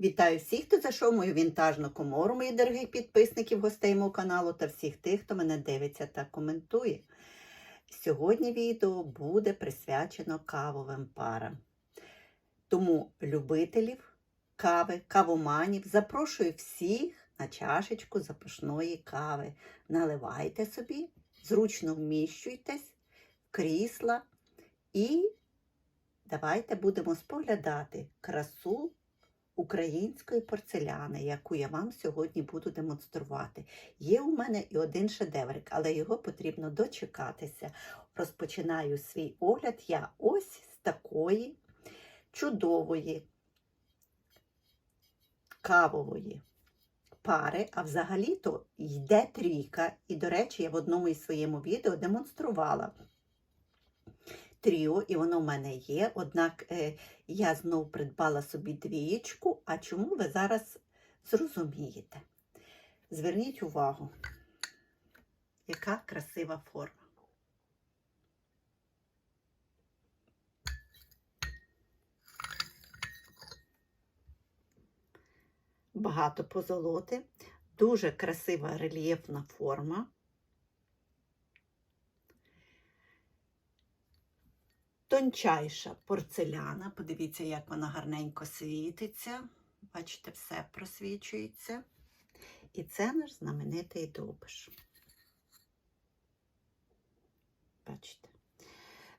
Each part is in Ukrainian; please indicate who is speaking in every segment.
Speaker 1: Вітаю всіх, хто зайшов в мою вінтажну комору, моїх дорогих підписників, гостей мого каналу та всіх тих, хто мене дивиться та коментує. Сьогодні відео буде присвячено кавовим парам. Тому любителів кави, кавоманів запрошую всіх на чашечку запашної кави. Наливайте собі, зручно вміщуйтесь в крісла і давайте будемо споглядати красу української порцеляни, яку я вам сьогодні буду демонструвати. Є у мене і один шедеврик, але його потрібно дочекатися. Розпочинаю свій огляд я ось з такої чудової кавової пари, а взагалі-то йде трійка. І, до речі, я в одному із своєму відео демонструвала тріо, і воно в мене є. Однак е, я знов придбала собі двієчку, а чому ви зараз зрозумієте? Зверніть увагу, яка красива форма. Багато позолоти, дуже красива рельєфна форма. Тончайша порцеляна. Подивіться, як вона гарненько світиться. Бачите, все просвічується. І це наш знаменитий довбиш. Бачите?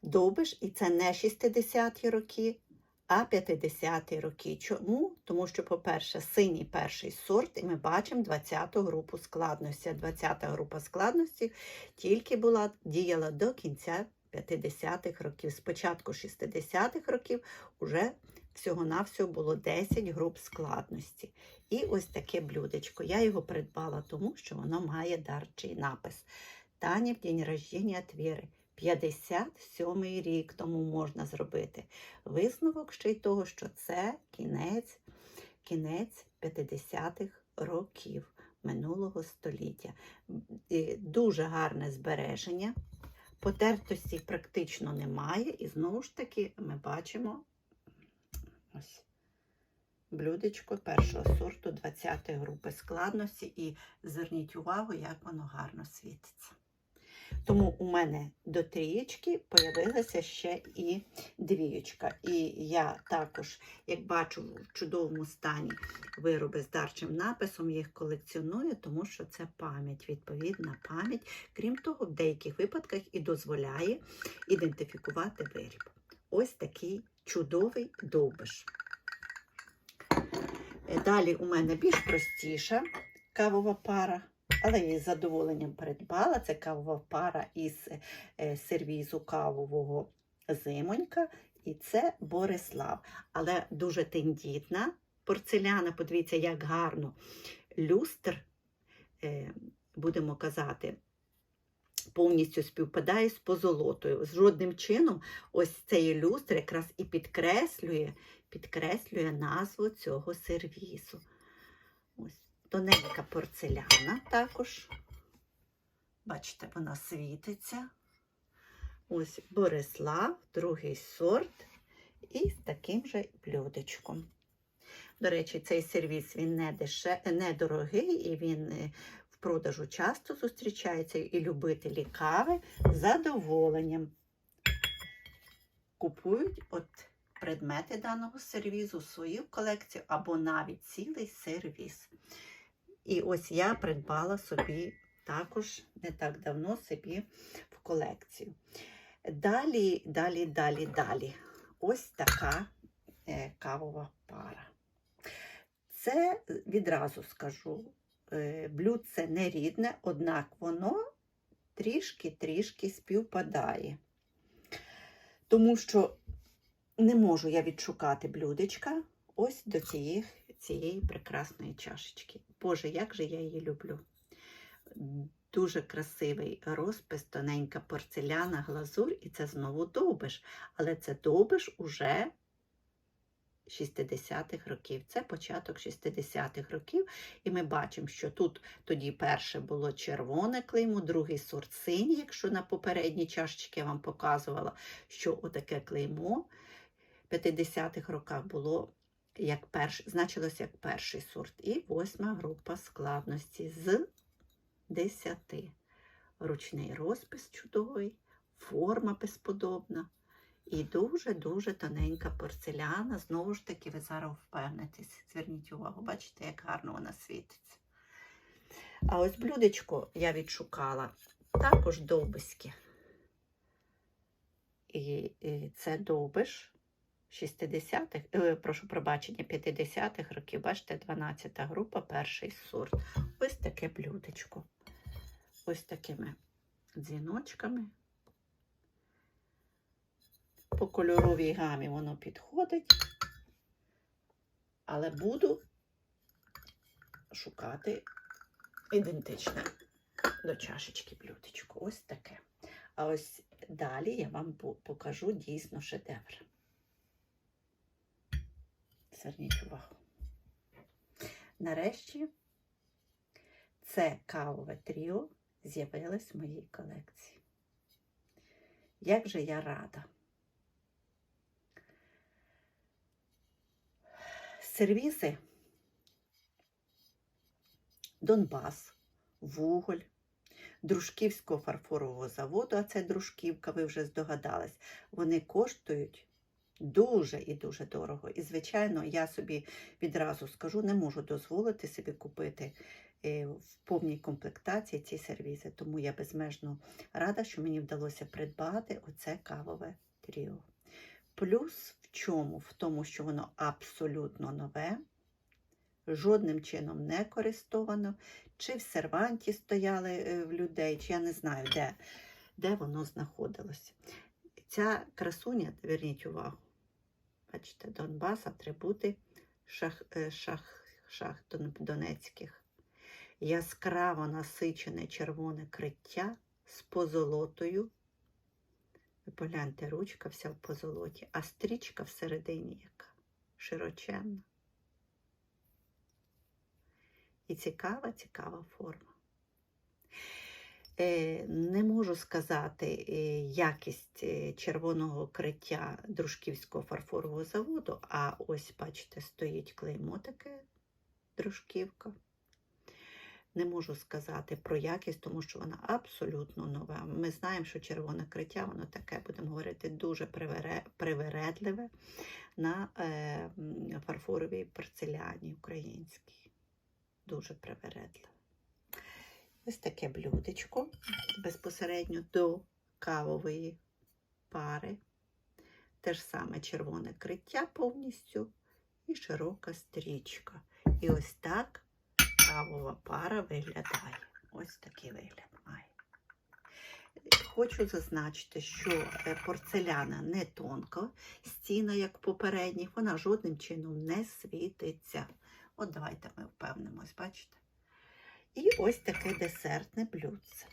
Speaker 1: Довбиш, і це не 60-ті роки, а 50-ті роки. Чому? Тому що, по-перше, синій перший сорт, і ми бачимо 20-ту групу складності. 20-та група складності тільки була, діяла до кінця 50-х років. Спочатку 60-х років уже всього-навсього було 10 груп складності. І ось таке блюдечко. Я його придбала, тому що воно має дарчий напис. Тані в день рождення твіри. 57-й рік тому можна зробити висновок ще й того, що це кінець, кінець 50-х років минулого століття. Дуже гарне збереження. Потертості практично немає, і знову ж таки ми бачимо ось блюдечко першого сорту 20-ї групи складності. І зверніть увагу, як воно гарно світиться. Тому у мене до трієчки появилася ще і двієчка. І я також, як бачу, в чудовому стані вироби з дарчим написом, їх колекціоную, тому що це пам'ять, відповідна пам'ять. Крім того, в деяких випадках і дозволяє ідентифікувати виріб. Ось такий чудовий довбиш. Далі у мене більш простіша кавова пара. Але я із задоволенням придбала. Це кавова пара із е, сервізу кавового зимонька. І це Борислав. Але дуже тендітна порцеляна. Подивіться, як гарно. Люстр, е, будемо казати, повністю співпадає з позолотою. З жодним чином, ось цей люстр якраз і підкреслює, підкреслює назву цього сервізу. Ось тоненька порцеляна також. Бачите, вона світиться. Ось Борислав, другий сорт, і з таким же блюдечком. До речі, цей сервіс він не, деше... не дорогий і він е, в продажу часто зустрічається, і любителі кави з задоволенням купують от предмети даного сервізу свою колекцію або навіть цілий сервіс. І ось я придбала собі також не так давно собі в колекцію. Далі, далі, далі, далі. Ось така е, кавова пара. Це відразу скажу, е, блюдце не рідне, однак воно трішки-трішки співпадає. Тому що не можу я відшукати блюдечка ось до цієї, цієї прекрасної чашечки. Боже, як же я її люблю. Дуже красивий розпис, тоненька порцеляна, глазур, і це знову довбиш. Але це довбиш уже 60-х років. Це початок 60-х років. І ми бачимо, що тут тоді перше було червоне клеймо, другий сорт синій, якщо на попередній чашечці я вам показувала, що отаке клеймо в 50-х роках було як перш, значилось як перший сорт. І восьма група складності з 10. Ручний розпис чудовий, форма безподобна. І дуже-дуже тоненька порцеляна. Знову ж таки, ви зараз впевнитесь. Зверніть увагу, бачите, як гарно вона світиться. А ось блюдечко я відшукала також довбиське. І, і це довбиш 60-х, е, прошу пробачення, 50-х років. Бачите, 12 група, перший сорт. Ось таке блюдечко. Ось такими дзвіночками. По кольоровій гамі воно підходить, але буду шукати ідентичне до чашечки блюдечко. Ось таке. А ось далі я вам покажу дійсно шедевр. Зверніть увагу. Нарешті це кавове тріо з'явилось в моїй колекції. Як же я рада! Сервізи Донбас, Вуголь, Дружківського фарфорового заводу, а це Дружківка, ви вже здогадались, вони коштують дуже і дуже дорого. І, звичайно, я собі відразу скажу, не можу дозволити собі купити е, в повній комплектації ці сервізи. Тому я безмежно рада, що мені вдалося придбати оце кавове тріо. Плюс в чому? В тому, що воно абсолютно нове, жодним чином не користовано, чи в серванті стояли е, в людей, чи я не знаю, де, де воно знаходилося. Ця красуня, зверніть увагу, бачите, Донбас, атрибути шах, е, шах, шах донецьких. Яскраво насичене червоне криття з позолотою. Ви погляньте, ручка вся в позолоті, а стрічка всередині яка широченна. І цікава, цікава форма. Е, Не можу сказати е, якість е, червоного криття Дружківського фарфорового заводу, а ось, бачите, стоїть клеймо таке Дружківка. Не можу сказати про якість, тому що вона абсолютно нова. Ми знаємо, що червоне криття, воно таке, будемо говорити, дуже привередливе на фарфоровій порцеляні українській. Дуже привередливе. Ось таке блюдечко безпосередньо до кавової пари. Те ж саме червоне криття повністю і широка стрічка. І ось так кавова пара виглядає. Ось такий вигляд має. Хочу зазначити, що е, порцеляна не тонка, стіна, як попередніх, вона жодним чином не світиться. От давайте ми впевнимось, бачите? І ось таке десертне блюдце.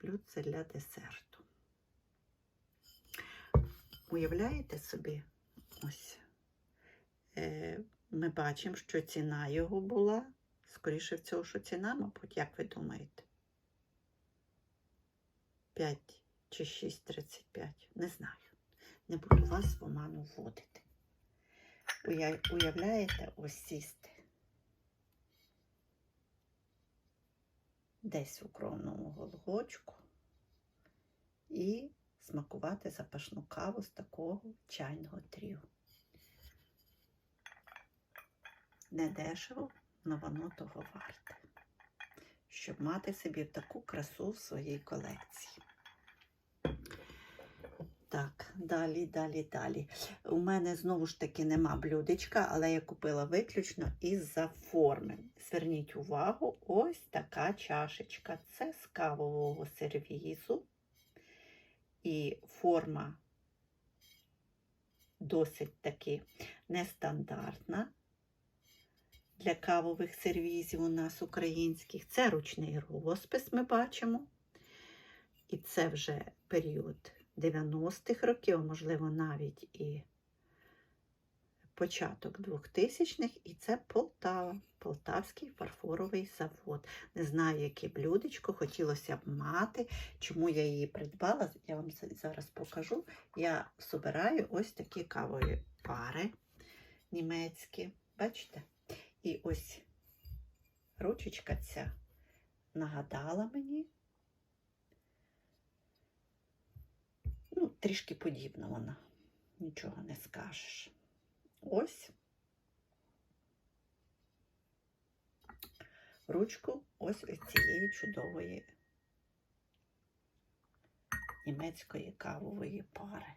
Speaker 1: Блюдце для десерту. Уявляєте собі? Ось. Е, ми бачимо, що ціна його була. Скоріше всього, що ціна, мабуть, як ви думаєте? 5 чи 6,35. Не знаю. Не буду вас в оману вводити. Уявляєте, ось сісти. Десь у кровному голгочку і смакувати запашну каву з такого чайного тріо. Не дешево, але воно того варте, щоб мати собі таку красу в своїй колекції. Так, далі, далі, далі. У мене знову ж таки нема блюдечка, але я купила виключно із-за форми. Зверніть увагу, ось така чашечка. Це з кавового сервізу. І форма досить таки нестандартна для кавових сервізів у нас українських. Це ручний розпис ми бачимо. І це вже період 90-х років, а можливо, навіть і початок 2000-х, і це Полтава, Полтавський фарфоровий завод. Не знаю, яке блюдечко хотілося б мати. Чому я її придбала? Я вам зараз покажу. Я собираю ось такі кавові пари німецькі. Бачите? І ось ручечка ця нагадала мені. Ну, трішки подібна вона. Нічого не скажеш. Ось. Ручку ось із цієї чудової німецької кавової пари.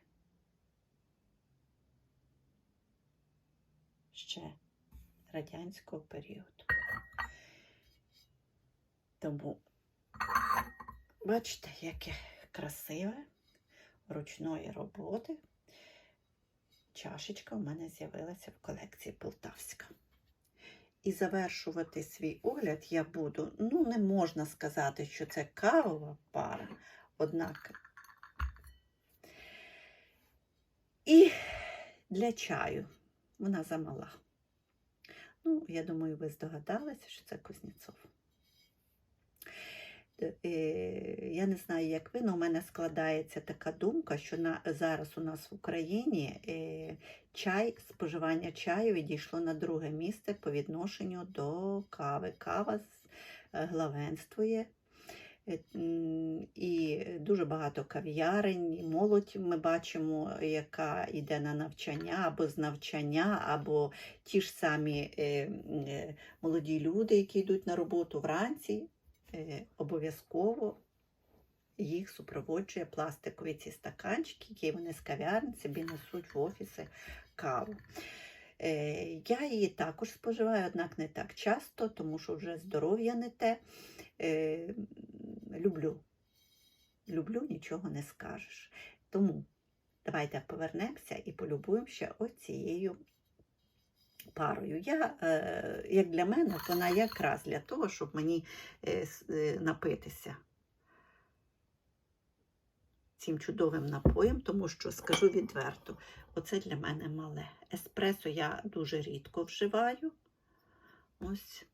Speaker 1: Ще радянського періоду. Тому, бачите, яке красиве ручної роботи. Чашечка в мене з'явилася в колекції Полтавська. І завершувати свій огляд я буду, ну, не можна сказати, що це кавова пара, однак. І для чаю вона замала. Ну, я думаю, ви здогадалися, що це Кузнєцов. Е, Я не знаю, як ви, але у мене складається така думка, що на, зараз у нас в Україні е, чай, споживання чаю відійшло на друге місце по відношенню до кави. Кава е, главенствує. І дуже багато кав'ярень, молодь ми бачимо, яка йде на навчання або з навчання, або ті ж самі молоді люди, які йдуть на роботу вранці, обов'язково їх супроводжує пластикові ці стаканчики, які вони з кав'ярні собі несуть в офіси каву. Е, Я її також споживаю, однак не так часто, тому що вже здоров'я не те. Е, Люблю. Люблю, нічого не скажеш. Тому давайте повернемося і полюбуємо ще оцією парою. Я, е, як для мене, вона якраз для того, щоб мені е, е, напитися цим чудовим напоєм, тому що скажу відверто, оце для мене мале. Еспресо я дуже рідко вживаю. Ось.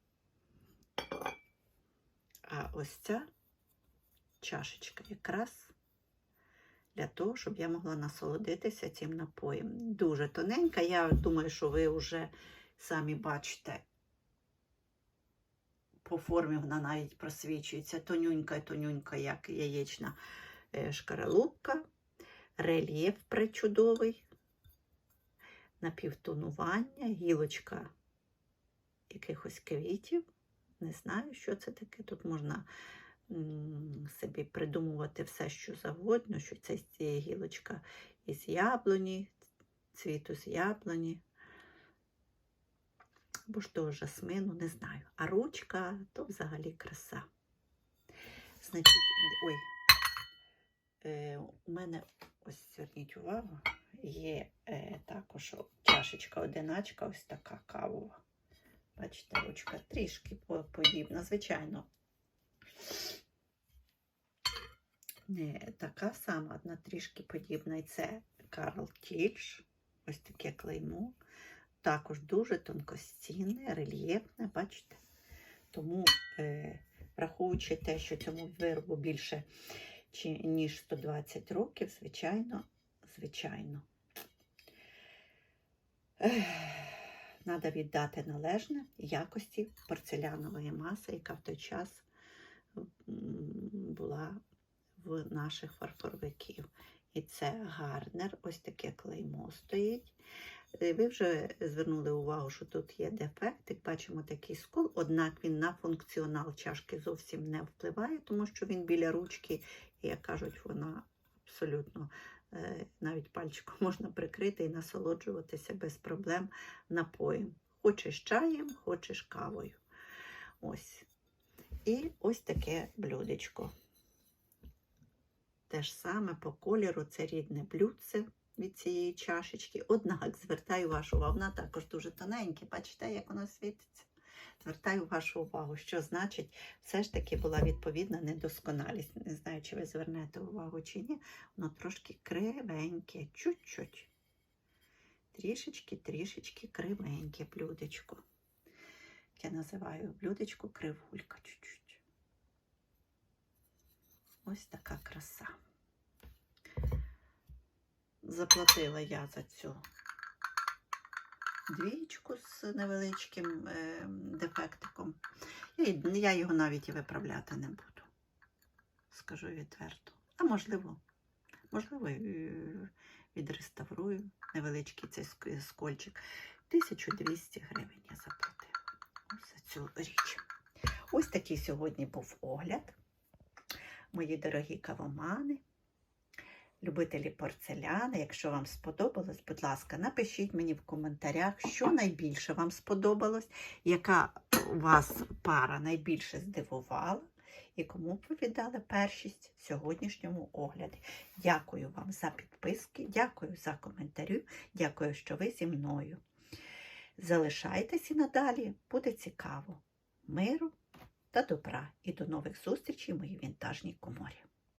Speaker 1: А ось ця чашечка якраз для того, щоб я могла насолодитися цим напоєм. Дуже тоненька. Я думаю, що ви вже самі бачите. По формі вона навіть просвічується тонюнька і тонюнька, як яєчна е, шкаралупка, рельєф причудовий, напівтонування, гілочка якихось квітів. Не знаю, що це таке. Тут можна собі придумувати все, що завгодно, що це з гілочка із яблуні, цвіту з яблуні. Або ж того жасмину, не знаю. А ручка то взагалі краса. Значить, ой, е, у мене, ось зверніть увагу, є е, також чашечка одиначка, ось така кавова. Бачите, ручка трішки подібна, звичайно. Не така сама, одна трішки подібна. І це Карл Тільш. Ось таке клеймо. Також дуже тонкостінне, рельєфне, бачите? Тому, е, враховуючи те, що цьому виробу більше чи, ніж 120 років, звичайно, звичайно. Треба віддати належне якості порцелянової маси, яка в той час була в наших фарфоровиків. І це гарнер, ось таке клеймо стоїть. Е, Ви вже звернули увагу, що тут є дефект, як бачимо такий скол, однак він на функціонал чашки зовсім не впливає, тому що він біля ручки, і, як кажуть, вона абсолютно е, навіть пальчиком можна прикрити і насолоджуватися без проблем напоєм. Хочеш чаєм, хочеш кавою. Ось. І ось таке блюдечко. Те ж саме по кольору, це рідне блюдце від цієї чашечки. Однак звертаю вашу увагу, вона також дуже тоненьке. Бачите, як воно світиться? Звертаю вашу увагу, що значить, все ж таки була відповідна недосконалість. Не знаю, чи ви звернете увагу чи ні. Воно трошки кривеньке, чуть-чуть. трішечки-трішечки кривеньке блюдечко. Я називаю блюдечко кривулька чуть-чуть. Ось така краса. Заплатила я за цю двічку з невеличким е, дефектиком. Я, я його навіть і виправляти не буду. Скажу відверто. А можливо, можливо, е, відреставрую невеличкий цей скольчик. 1200 гривень я заплатила ось за цю річ. Ось такий сьогодні був огляд. Мої дорогі кавомани, любителі порцеляни. Якщо вам сподобалось, будь ласка, напишіть мені в коментарях, що найбільше вам сподобалось, яка вас пара найбільше здивувала і кому б ви першість в сьогоднішньому огляді. Дякую вам за підписки, дякую за коментарі, дякую, що ви зі мною. Залишайтесь і надалі, буде цікаво. Миру та добра і до нових зустрічей в моїй вінтажній коморі.